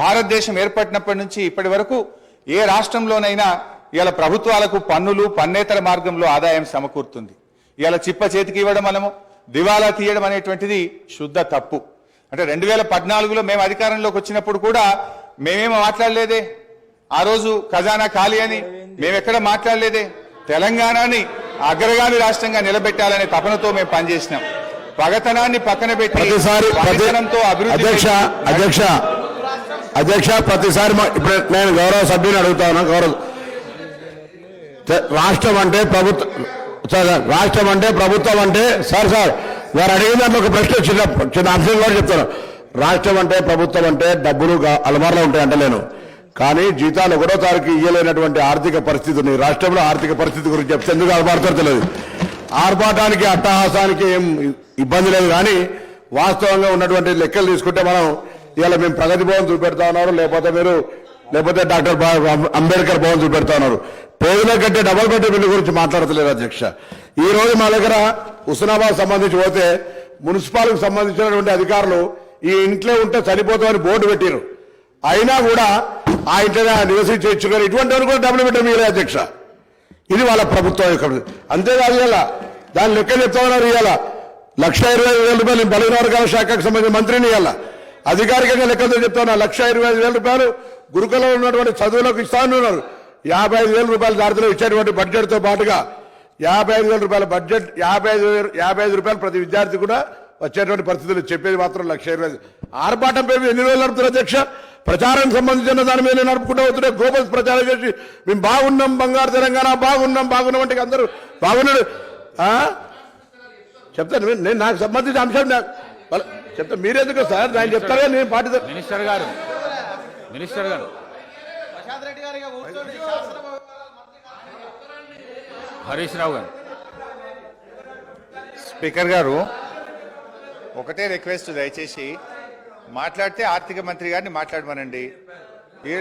భారతదేశం ఏర్పడినప్పటి నుంచి ఇప్పటి వరకు ఏ రాష్ట్రంలోనైనా ఇవాళ ప్రభుత్వాలకు పన్నులు పన్నేతర మార్గంలో ఆదాయం సమకూరుతుంది. ఇవాళ చిప్ప చేతికి ఇవ్వడం మనము దివాలా తీయడం అనేటువంటిది శుద్ధ తప్పు. అంటే రెండు వేల పద్నాలుగులో మేము అధికారంలోకి వచ్చినప్పుడు కూడా మేమేమో మాట్లాడలేదే? ఆ రోజు ఖజానా ఖాళీ అని మేమెక్కడ మాట్లాడలేదే? తెలంగాణని అగ్రగామి రాష్ట్రంగా నిలబెట్టాలనే తపనతో మేము పనిచేసినాం. పగతనాన్ని పక్కన పెట్టి అభివృద్ధి అధ్యక్ష అధ్యక్ష అధ్యక్ష ప్రతిసారి మా- ఇప్పుడు నేను గౌరవ సభ్యుని అడుగుతాను గౌరవ రాష్ట్రం అంటే ప్రభుత్వం రాష్ట్రం అంటే ప్రభుత్వం అంటే సార్ సార్ వారు అడిగిన దాంట్లో ఒక ప్రశ్న చిన్న చిన్న అంశం కూడా చెప్తాను. రాష్ట్రం అంటే ప్రభుత్వం అంటే డబ్బులు గా- అలమారులో ఉంటాయి అంటలేను కానీ జీతాలు ఒకటో తారీఖు ఇయ్యలేనటువంటి ఆర్థిక పరిస్థితి ఉంది. రాష్ట్రంలో ఆర్థిక పరిస్థితి గురించి చెప్తే ఎందుకు అలమారుతారో తెలియదు. ఆర్భాటానికి అట్టహాసానికి ఏం ఇబ్బంది లేదు. కానీ వాస్తవంగా ఉన్నటువంటి లెక్కలు తీసుకుంటే మనం ఇవాళ మేము ప్రగతి భవన్ చూపెడతా ఉన్నారు లేకపోతే మీరు లేకపోతే డాక్టర్ అంబేద్కర్ భవన్ చూపెడతా ఉన్నారు పేదల కంటే డబల్ బెడ్ బిల్లు గురించి మాట్లాడతలేదు అధ్యక్ష. ఈ రోజు మా దగ్గర హుస్నాబాద్ సంబంధించి పోతే మున్సిపాలకు సంబంధించినటువంటి అధికారులు ఈ ఇంట్లో ఉంటే చనిపోతామని బోర్డు పెట్టారు అయినా కూడా ఆ ఇంట్లోనే నివసించి ఇచ్చుకొని ఇటువంటి వారు కూడా డబ్బులు పెట్టడం మీరే అధ్యక్ష. ఇది వాళ్ళ ప్రభుత్వం యొక్క అంతేకాదు ఇవాళ దాని లెక్క చెప్తా ఉన్నారు ఇవాళ లక్ష ఇరవై వేల రూపాయలు బలహీన వర్గాల శాఖకు సంబంధించిన మంత్రిని ఇవాళ అధికారికంగా లెక్కతో చెప్తాను లక్ష ఇరవై ఐదు వేల రూపాయలు గురుకులంలో ఉన్నటువంటి చదువులకు ఇస్తాను ఉన్నారు యాభై ఐదు వేల రూపాయల దారిలో ఇచ్చేటువంటి బడ్జెట్తో పాటుగా యాభై ఐదు వేల రూపాయల బడ్జెట్ యాభై ఐదు యాభై ఐదు రూపాయలు ప్రతి విద్యార్థి కూడా వచ్చేటువంటి పరిస్థితులు చెప్పేది మాత్రం లక్ష ఇరవై ఆర్భాటం పేరు ఎన్ని రోజులు నడుపుతారు అధ్యక్ష? ప్రచారం సంబంధించిన దాని మీద నడుపుకుంటూ వస్తుండే గోపల్ ప్రచారం చేసి మేము బాగున్నాం బంగారు తెలంగాణ బాగున్నాం బాగున్నాం అంటే అందరూ బాగున్నాడు. ఆ? చెప్తాను నేను- నాకు సంబంధించిన అంశం నాకు చెప్తా. మీరెందుకు సార్? నేను చెప్తారా నేను పార్టీ తరఫున- మినిస్టర్ గారు. మినిస్టర్ గారు. హరీష్ రావు గారు. స్పీకర్ గారు ఒకటే రిక్వెస్ట్ దయచేసి మాట్లాడితే ఆర్థిక మంత్రి గారిని మాట్లాడమనండి.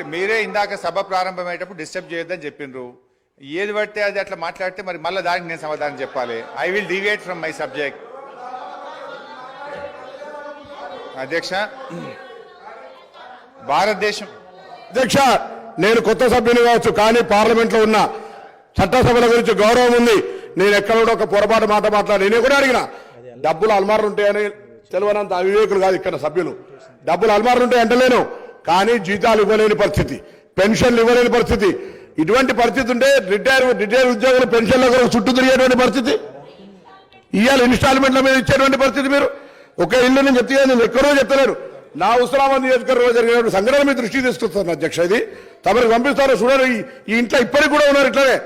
మీరే ఇందాక సభ ప్రారంభమయ్యేటప్పుడు డిస్టర్బ్ చేయొద్దని చెప్పిండ్రు. ఏది పడితే అది అట్లా మాట్లాడితే మరి మళ్ళీ దానికి నేను సమాధానం చెప్పాలి. I will deviate from my subject అధ్యక్ష భారతదేశం. అధ్యక్ష నేను కొత్త సభ్యుని కావచ్చు కానీ పార్లమెంట్లో ఉన్న చట్టసభల గురించి గౌరవం ఉంది. నేను ఎక్కడ కూడా ఒక పొరపాటు మాట మాట్లాడి నేను కూడా అడిగిన డబ్బులు అల్మార్లు ఉంటాయని తెలియనంత అవివేకులు కాదు ఇక్కడ సభ్యులు. డబ్బులు అల్మార్లు ఉంటాయి అంటలేను కానీ జీతాలు ఇవ్వలేని పరిస్థితి పెన్షన్లు ఇవ్వలేని పరిస్థితి. ఇటువంటి పరిస్థితి ఉంటే రిటైర్ రిటైర్ ఉద్యోగులు పెన్షన్ల కొరకు చుట్టూ తిరిగేటువంటి పరిస్థితి. ఇవాళ ఇన్స్టాల్మెంట్ల మీద ఇచ్చేటువంటి పరిస్థితి మీరు. ఒకే ఇల్లు నేను చెప్తే నేను ఎక్కడో చెప్తలేను. నా ఉస్మానాబాద్ నియోజకవర్గంలో జరిగినటువంటి సంఘటన మీ దృష్టి తీసుకొస్తాను అధ్యక్ష. ఇది తమరికి పంపిస్తారో చూడరు. ఈ- ఈ ఇంట్లో ఇప్పటికి కూడా ఉన్నారు ఇట్లనే